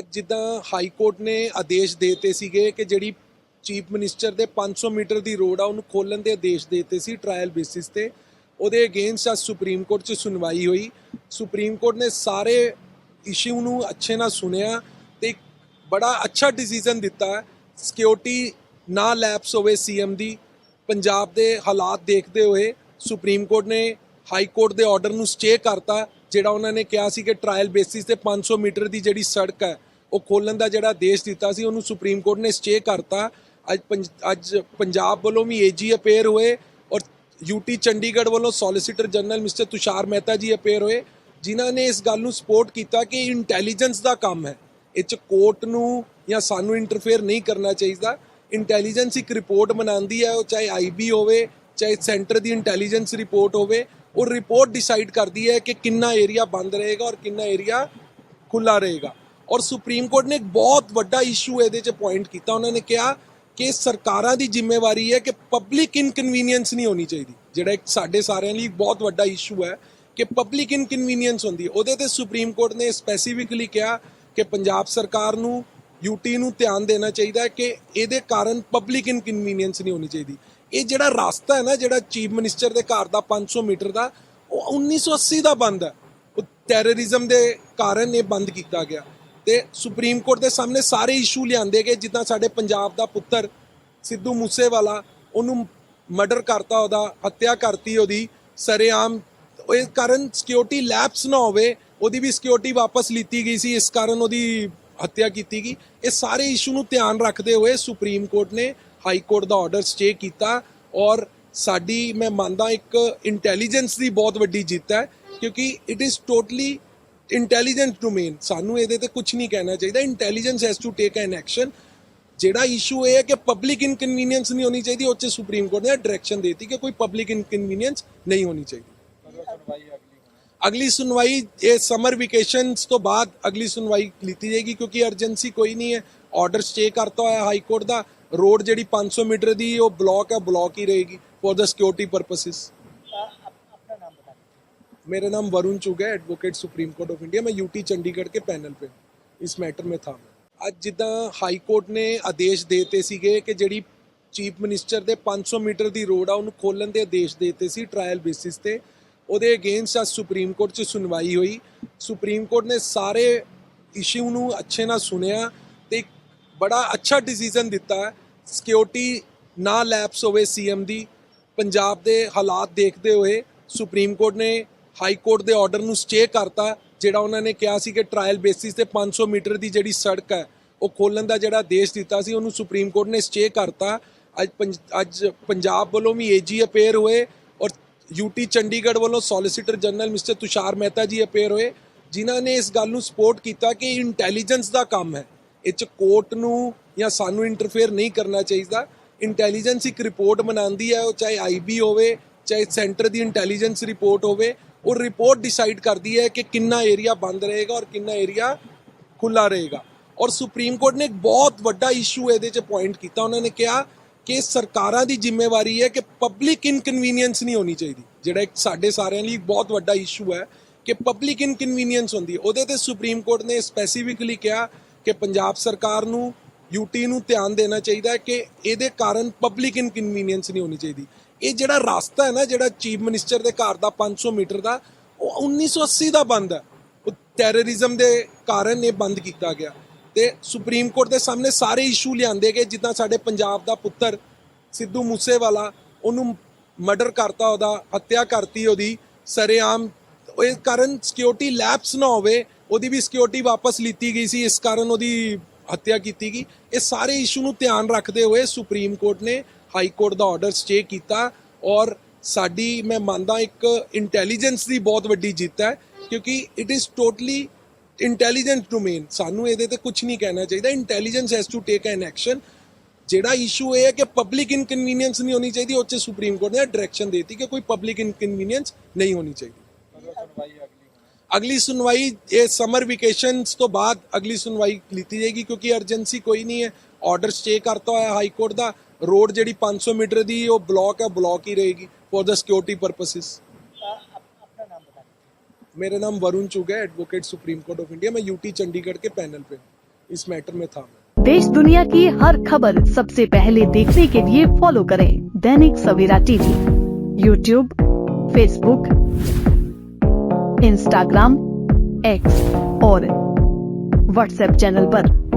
ਅੱਜ ਜਿੱਦਾਂ high court ਨੇ ਆਦੇਸ਼ ਦੇਤੇ ਸੀਗੇ ਕਿ ਜਿਹੜੀ ਚੀਫ ਮਿਨਿਸਟਰ ਦੇ 500 ਮੀਟਰ ਦੀ ਰੋਡ ਆ, ਉਹਨੂੰ ਖੋਲਣ ਦੇ ਆਦੇਸ਼ ਦੇਤੇ ਸੀ ਟ੍ਰਾਇਲ ਬੇਸਿਸ ਤੇ। ਉਹਦੇ ਅਗੇਂਸਟ ਅੱਜ ਸੁਪਰੀਮ ਕੋਰਟ 'ਚ ਸੁਣਵਾਈ ਹੋਈ। ਸੁਪਰੀਮ ਕੋਰਟ ਨੇ ਸਾਰੇ ਇਸ਼ੂ ਨੂੰ ਅੱਛੇ ਨਾਲ ਸੁਣਿਆ ਤੇ ਬੜਾ ਅੱਛਾ ਡਿਸੀਜਨ ਦਿੱਤਾ। ਸਿਕਿਉਰਿਟੀ ਨਾ ਲੈਪਸ ਹੋਵੇ ਸੀਐਮ ਦੀ, ਪੰਜਾਬ ਦੇ ਹਾਲਾਤ ਦੇਖਦੇ ਹੋਏ ਸੁਪਰੀਮ ਕੋਰਟ ਨੇ ਹਾਈ ਕੋਰਟ ਦੇ ਆਰਡਰ ਨੂੰ ਸਟੇ ਕਰਤਾ, ਜਿਹੜਾ ਉਹਨਾਂ ਨੇ ਕਿਹਾ ਸੀ ਕਿ ਟ੍ਰਾਇਲ ਬੇਸਿਸ ਤੇ 500 ਮੀਟਰ ਦੀ ਜਿਹੜੀ ਸੜਕ ਹੈ ਉਹ ਖੋਲਣ ਦਾ ਜਿਹੜਾ ਆਦੇਸ਼ ਦਿੱਤਾ ਸੀ, ਉਹਨੂੰ ਸੁਪਰੀਮ ਕੋਰਟ ਨੇ ਸਟੇ ਕਰਤਾ। ਅੱਜ ਪੰਜ- ਅੱਜ ਪੰਜਾਬ ਵੱਲੋਂ ਵੀ ਏਜੀ ਅਪੇਅਰ ਹੋਏ ਔਰ ਯੂਟੀ ਚੰਡੀਗੜ੍ਹ ਵੱਲੋਂ solicitor general mister Tushar Mehta ji appear ਹੋਏ, ਜਿਨ੍ਹਾਂ ਨੇ ਇਸ ਗੱਲ ਨੂੰ ਸਪੋਰਟ ਕੀਤਾ ਕਿ ਇੰਟੈਲੀਜੈਂਸ ਦਾ ਕੰਮ ਹੈ। ਇਹ ਚ ਕੋਰਟ ਨੂੰ ਜਾਂ ਸਾਨੂੰ ਇੰਟਰਫੇਅਰ ਨਹੀਂ ਕਰਨਾ ਚਾਹੀਦਾ। ਇੰਟੈਲੀਜੈਂਸ ਇੱਕ ਰਿਪੋਰਟ ਬਣਾਉਂਦੀ ਹੈ, ਉਹ ਚਾਹੇ ਆਈਬੀ ਹੋਵੇ, ਚਾਹੇ ਸੈਂਟਰ ਦੀ ਇੰਟੈਲੀਜੈਂਸ ਰਿਪੋਰਟ ਹੋਵੇ, ਉਹ ਰਿਪੋਰਟ ਡਿਸਾਈਡ ਕਰਦੀ ਹੈ ਕਿ ਕਿੰਨਾ ਏਰੀਆ ਬੰਦ ਰਹੇਗਾ ਔਰ ਕਿੰਨਾ ਏਰੀਆ ਖੁੱਲਾ ਰਹੇਗਾ। ਔਰ ਸੁਪਰੀਮ ਕੋਰਟ ਨੇ ਇੱਕ ਬਹੁਤ ਵੱਡਾ ਇਸ਼ੂ ਇਹਦੇ 'ਚ ਪੁਆਇੰਟ ਕੀਤਾ। ਉਹਨਾਂ ਨੇ ਕਿਹਾ ਕਿ ਸਰਕਾਰਾਂ ਦੀ ਜ਼ਿੰਮੇਵਾਰੀ ਹੈ ਕਿ ਪਬਲਿਕ ਇਨਕਨਵੀਨੀਅੰਸ ਨਹੀਂ ਹੋਣੀ ਚਾਹੀਦੀ। ਜਿਹੜਾ ਇੱਕ ਸਾਡੇ ਸਾਰਿਆਂ ਲਈ ਬਹੁਤ ਵੱਡਾ ਇਸ਼ੂ ਹੈ ਕਿ ਪਬਲਿਕ ਇਨਕਨਵੀਨੀਅੰਸ ਹੁੰਦੀ ਹੈ। ਉਹਦੇ ਤੇ ਸੁਪਰੀਮ ਕੋਰਟ ਨੇ ਸਪੈਸੀਫਿਕਲੀ ਕਿਹਾ ਕਿ ਪੰਜਾਬ ਸਰਕਾਰ ਨੂੰ ਯੂਟੀ ਨੂੰ ਧਿਆਨ ਦੇਣਾ ਚਾਹੀਦਾ ਹੈ ਕਿ ਇਹਦੇ ਕਾਰਨ ਪਬਲਿਕ ਇਨਕਨਵੀਨੀਅੰਸ ਨਹੀਂ ਹੋਣੀ ਚਾਹੀਦੀ। ਇਹ ਜਿਹੜਾ ਰਸਤਾ ਹੈ ਨਾ, ਜਿਹੜਾ ਚੀਫ ਮਿਨਿਸਟਰ ਦੇ ਘਰ ਦਾ 500 ਮੀਟਰ ਦਾ, ਉਹ 1980 ਦਾ ਬੰਦ ਹੈ। ਉਹ ਟੈਰਰਿਜ਼ਮ ਦੇ ਕਾਰਨ ਇਹ ਬੰਦ ਕੀਤਾ ਗਿਆ। ਤੇ ਸੁਪਰੀਮ ਕੋਰਟ ਦੇ ਸਾਹਮਣੇ ਸਾਰੇ ਇਸ਼ੂ ਲਿਆਂਦੇ ਗਏ, ਜਿੱਦਾਂ ਸਾਡੇ ਪੰਜਾਬ ਦਾ ਪੁੱਤਰ ਸਿੱਧੂ ਮੂਸੇਵਾਲਾ, ਉਹਨੂੰ ਮਰਡਰ ਕਰਤਾ ਉਹਦਾ, ਹੱਤਿਆ ਕਰਤੀ ਉਹਦੀ, ਸਰੇਆਮ ਇਸ ਕਾਰਨ ਸਿਕਿਉਰਿਟੀ ਲੈਪਸ ਨਾ ਹੋਵੇ, ਉਹਦੀ ਵੀ ਸਿਕਿਉਰਿਟੀ ਵਾਪਸ ਲਿੱਤੀ ਗਈ ਸੀ, ਇਸ ਕਾਰਨ ਉਹਦੀ ਹੱਤਿਆ ਕੀਤੀ ਗਈ। ਇਹ ਸਾਰੇ ਇਸ਼ੂ ਨੂੰ ਧਿਆਨ ਰੱਖਦੇ ਹੋਏ ਸੁਪਰੀਮ ਕੋਰਟ ਨੇ ਹਾਈ ਕੋਰਟ ਦਾ ਆਰਡਰ ਸਟੇ ਕੀਤਾ ਔਰ ਸਾਡੀ, ਮੈਂ ਮੰਨਦਾ ਇੱਕ ਇੰਟੈਲੀਜੈਂਸ ਦੀ ਬਹੁਤ ਵੱਡੀ ਜਿੱਤ ਹੈ, ਕਿਉਂਕਿ it is totally intelligent domain ਸਾਨੂੰ ਇਹਦੇ ਤੇ ਕੁਝ ਨਹੀਂ ਕਹਿਣਾ ਚਾਹੀਦਾ। Intelligence has to take an action ਜਿਹੜਾ ਇਸ਼ੂ ਇਹ ਹੈ ਕਿ ਪਬਲਿਕ ਇਨਕਨਵੀਨੀਅੰਸ ਨਹੀਂ ਹੋਣੀ ਚਾਹੀਦੀ, ਉਹ 'ਚ ਸੁਪਰੀਮ ਕੋਰਟ ਨੇ ਡਾਇਰੈਕਸ਼ਨ ਦਿੱਤੀ ਕਿ ਕੋਈ ਪਬਲਿਕ ਇਨਕਨਵੀਨੀਅੰਸ ਨਹੀਂ ਹੋਣੀ ਚਾਹੀਦੀ। ਅਗਲੀ ਸੁਣਵਾਈ, ਇਹ ਸਮਰ ਵੈਕੇਸ਼ਨਸ ਤੋਂ ਬਾਅਦ ਅਗਲੀ ਸੁਣਵਾਈ ਲਿੱਤੀ ਜਾਏਗੀ ਕਿਉਂਕਿ ਅਰਜੈਂਸੀ ਕੋਈ ਨਹੀਂ ਹੈ। ਆਰਡਰ ਸਟੇ ਕਰਤਾ ਹੋਇਆ ਹਾਈ ਕੋਰਟ ਦਾ। ਰੋਡ ਜਿਹੜੀ 500 ਮੀਟਰ ਦੀ ਉਹ ਬਲੌਕ ਹੈ ਬਲੌਕ ਹੀ ਰਹੇਗੀ ਫॉर द ਸਿਕਿਉਰਿਟੀ ਪਰਪਸਿਸ मेरा नाम वरुण चुग है advocate supreme court of India मैं यूटी चंडीगढ़ के पैनल पे हूं। इस मैटर में था मैं ਅੱਜ ਜਿੱਦਾਂ ਹਾਈ ਕੋਰਟ ਨੇ ਆਦੇਸ਼ ਦੇਤੇ ਸੀਗੇ ਕਿ ਜਿਹੜੀ ਚੀਫ ਮਿਨਿਸਟਰ ਦੇ 500 ਮੀਟਰ ਦੀ ਰੋਡ ਆ ਉਹਨੂੰ ਖੋਲਣ ਦੇ ਆਦੇਸ਼ ਦੇਤੇ ਸੀ ਟ੍ਰਾਇਲ ਬੇਸਿਸ ਤੇ ਉਹਦੇ ਅਗੇਂਸਟ ਅੱਜ ਸੁਪਰੀਮ ਕੋਰਟ 'ਚ ਸੁਣਵਾਈ ਹੋਈ ਸੁਪਰੀਮ ਕੋਰਟ ਨੇ ਸਾਰੇ ਇਸ਼ੂ ਨੂੰ ਅੱਛੇ ਨਾਲ ਸੁਣਿਆ ਤੇ ਇੱਕ ਬੜਾ ਅੱਛਾ ਡਿਸੀਜਨ ਦਿੱਤਾ ਸਿਕਿਉਰਿਟੀ ਨਾ ਲੈਪਸ ਹੋਵੇ ਸੀਐਮ ਦੀ ਪੰਜਾਬ ਦੇ ਹਾਲਾਤ ਦੇਖਦੇ ਹੋਏ ਸੁਪਰੀਮ ਕੋਰਟ ਨੇ ਹਾਈ ਕੋਰਟ ਦੇ ਆਰਡਰ ਨੂੰ ਸਟੇ ਕਰਤਾ, ਜਿਹੜਾ ਉਹਨਾਂ ਨੇ ਕਿਹਾ ਸੀ ਕਿ ਟ੍ਰਾਇਲ ਬੇਸਿਸ ਤੇ 500 ਮੀਟਰ ਦੀ ਜਿਹੜੀ ਸੜਕ ਹੈ, ਉਹ ਖੋਲਣ ਦਾ ਜਿਹੜਾ ਆਦੇਸ਼ ਦਿੱਤਾ ਸੀ, ਉਹਨੂੰ ਸੁਪਰੀਮ ਕੋਰਟ ਨੇ ਸਟੇ ਕਰਤਾ। ਅੱਜ ਪੰਜ- ਅੱਜ ਪੰਜਾਬ ਵੱਲੋਂ ਵੀ ਏਜੀ ਅਪੇਅਰ ਹੋਏ ਔਰ ਯੂਟੀ ਚੰਡੀਗੜ੍ਹ ਵੱਲੋਂ solicitor general mister Tushar Mehta ji appear ਹੋਏ, ਜਿਨ੍ਹਾਂ ਨੇ ਇਸ ਗੱਲ ਨੂੰ ਸਪੋਰਟ ਕੀਤਾ ਕਿ ਇੰਟੈਲੀਜੈਂਸ ਦਾ ਕੰਮ ਹੈ। ਇਹ ਚ ਕੋਰਟ ਨੂੰ ਜਾਂ ਸਾਨੂੰ ਇੰਟਰਫੇਅਰ ਨਹੀਂ ਕਰਨਾ ਚਾਹੀਦਾ। ਇੰਟੈਲੀਜੈਂਸ ਇੱਕ ਰਿਪੋਰਟ ਬਣਾਉਂਦੀ ਹੈ, ਉਹ ਚਾਹੇ ਆਈਬੀ ਹੋਵੇ, ਚਾਹੇ ਸੈਂਟਰ ਦੀ ਇੰਟੈਲੀਜੈਂਸ ਰਿਪੋਰਟ ਹੋਵੇ ਉਹ ਰਿਪੋਰਟ ਡਿਸਾਈਡ ਕਰਦੀ ਹੈ ਕਿ ਕਿੰਨਾ ਏਰੀਆ ਬੰਦ ਰਹੇਗਾ ਔਰ ਕਿੰਨਾ ਏਰੀਆ ਖੁੱਲਾ ਰਹੇਗਾ। ਔਰ ਸੁਪਰੀਮ ਕੋਰਟ ਨੇ ਇੱਕ ਬਹੁਤ ਵੱਡਾ ਇਸ਼ੂ ਇਹਦੇ 'ਚ ਪੁਆਇੰਟ ਕੀਤਾ। ਉਹਨਾਂ ਨੇ ਕਿਹਾ ਕਿ ਸਰਕਾਰਾਂ ਦੀ ਜ਼ਿੰਮੇਵਾਰੀ ਹੈ ਕਿ ਪਬਲਿਕ ਇਨਕਨਵੀਨੀਅੰਸ ਨਹੀਂ ਹੋਣੀ ਚਾਹੀਦੀ। ਜਿਹੜਾ ਇੱਕ ਸਾਡੇ ਸਾਰਿਆਂ ਲਈ ਬਹੁਤ ਵੱਡਾ ਇਸ਼ੂ ਹੈ ਕਿ ਪਬਲਿਕ ਇਨਕਨਵੀਨੀਅੰਸ ਹੁੰਦੀ ਹੈ। ਉਹਦੇ ਤੇ ਸੁਪਰੀਮ ਕੋਰਟ ਨੇ ਸਪੈਸੀਫਿਕਲੀ ਕਿਹਾ ਕਿ ਪੰਜਾਬ ਸਰਕਾਰ ਨੂੰ ਯੂਟੀ ਨੂੰ ਧਿਆਨ ਦੇਣਾ ਚਾਹੀਦਾ ਹੈ ਕਿ ਇਹਦੇ ਕਾਰਨ ਪਬਲਿਕ ਇਨਕਨਵੀਨੀਅੰਸ ਨਹੀਂ ਹੋਣੀ ਚਾਹੀਦੀ। ਇਹ ਜਿਹੜਾ ਰਸਤਾ ਹੈ ਨਾ, ਜਿਹੜਾ ਚੀਫ ਮਿਨਿਸਟਰ ਦੇ ਘਰ ਦਾ 500 ਮੀਟਰ ਦਾ, ਉਹ 1980 ਦਾ ਬੰਦ ਹੈ। ਉਹ ਟੈਰਰਿਜ਼ਮ ਦੇ ਕਾਰਨ ਇਹ ਬੰਦ ਕੀਤਾ ਗਿਆ। ਤੇ ਸੁਪਰੀਮ ਕੋਰਟ ਦੇ ਸਾਹਮਣੇ ਸਾਰੇ ਇਸ਼ੂ ਲਿਆਂਦੇ ਗਏ, ਜਿੱਦਾਂ ਸਾਡੇ ਪੰਜਾਬ ਦਾ ਪੁੱਤਰ ਸਿੱਧੂ ਮੂਸੇਵਾਲਾ, ਉਹਨੂੰ ਮਰਡਰ ਕਰਤਾ, ਉਹਦਾ ਹੱਤਿਆ ਕਰਤੀ ਉਹਦੀ, ਸਰੇਆਮ, ਇਹ ਕਾਰਨ ਸਿਕਿਉਰਿਟੀ ਲੈਪਸ ਨਾ ਹੋਵੇ, ਉਹਦੀ ਵੀ ਸਿਕਿਉਰਿਟੀ ਵਾਪਸ ਲਿੱਤੀ ਗਈ ਸੀ, ਇਸ ਕਾਰਨ ਉਹਦੀ ਹੱਤਿਆ ਕੀਤੀ ਗਈ। ਇਹ ਸਾਰੇ ਇਸ਼ੂ ਨੂੰ ਧਿਆਨ ਰੱਖਦੇ ਹੋਏ ਸੁਪਰੀਮ ਕੋਰਟ ਨੇ ਹਾਈ ਕੋਰਟ ਦਾ ਆਰਡਰ ਸਟੇ ਕੀਤਾ ਔਰ ਸਾਡੀ, ਮੈਂ ਮੰਨਦਾ ਇੱਕ ਇੰਟੈਲੀਜੈਂਸ ਦੀ ਬਹੁਤ ਵੱਡੀ ਜਿੱਤ ਹੈ, ਕਿਉਂਕਿ it is totally intelligent domain ਸਾਨੂੰ ਇਹਦੇ ਤੇ ਕੁਝ ਨਹੀਂ ਕਹਿਣਾ ਚਾਹੀਦਾ। Intelligence has to take an action ਜਿਹੜਾ ਇਸ਼ੂ ਇਹ ਹੈ ਕਿ ਪਬਲਿਕ ਇਨਕਨਵੀਨੀਅੰਸ ਨਹੀਂ ਹੋਣੀ ਚਾਹੀਦੀ, ਉਹ 'ਚ ਸੁਪਰੀਮ ਕੋਰਟ ਨੇ ਡਾਇਰੈਕਸ਼ਨ ਦਿੱਤੀ ਕਿ ਕੋਈ ਪਬਲਿਕ ਇਨਕਨਵੀਨੀਅੰਸ ਨਹੀਂ ਹੋਣੀ ਚਾਹੀਦੀ। ਅਗਲੀ ਸੁਣਵਾਈ, ਇਹ ਸਮਰ ਵੈਕੇਸ਼ਨਸ ਤੋਂ ਬਾਅਦ ਅਗਲੀ ਸੁਣਵਾਈ ਲਿੱਤੀ ਜਾਏਗੀ, ਕਿਉਂਕਿ ਅਰਜੈਂਸੀ ਕੋਈ ਨਹੀਂ ਹੈ। ਆਰਡਰ ਸਟੇ ਕਰਤਾ ਹੋਇਆ ਹਾਈ ਕੋਰਟ ਦਾ। रोड जी 500 सौ मीटर ਉਹ ब्लॉक ब्लॉक ही रहेगी ਰਹੇਗੀ ਫॉर द सिक्योरिटी परपसिस मेरा नाम वरुण चुग है advocate Supreme Court of India मैं यूटी चंडीगढ़ के पैनल पे इस मैटर में था देश दुनिया की हर खबर सबसे पहले देखने के लिए फॉलो करें Dainik Savera TV YouTube Facebook Instagram X और व्हाट्सएप चैनल पर।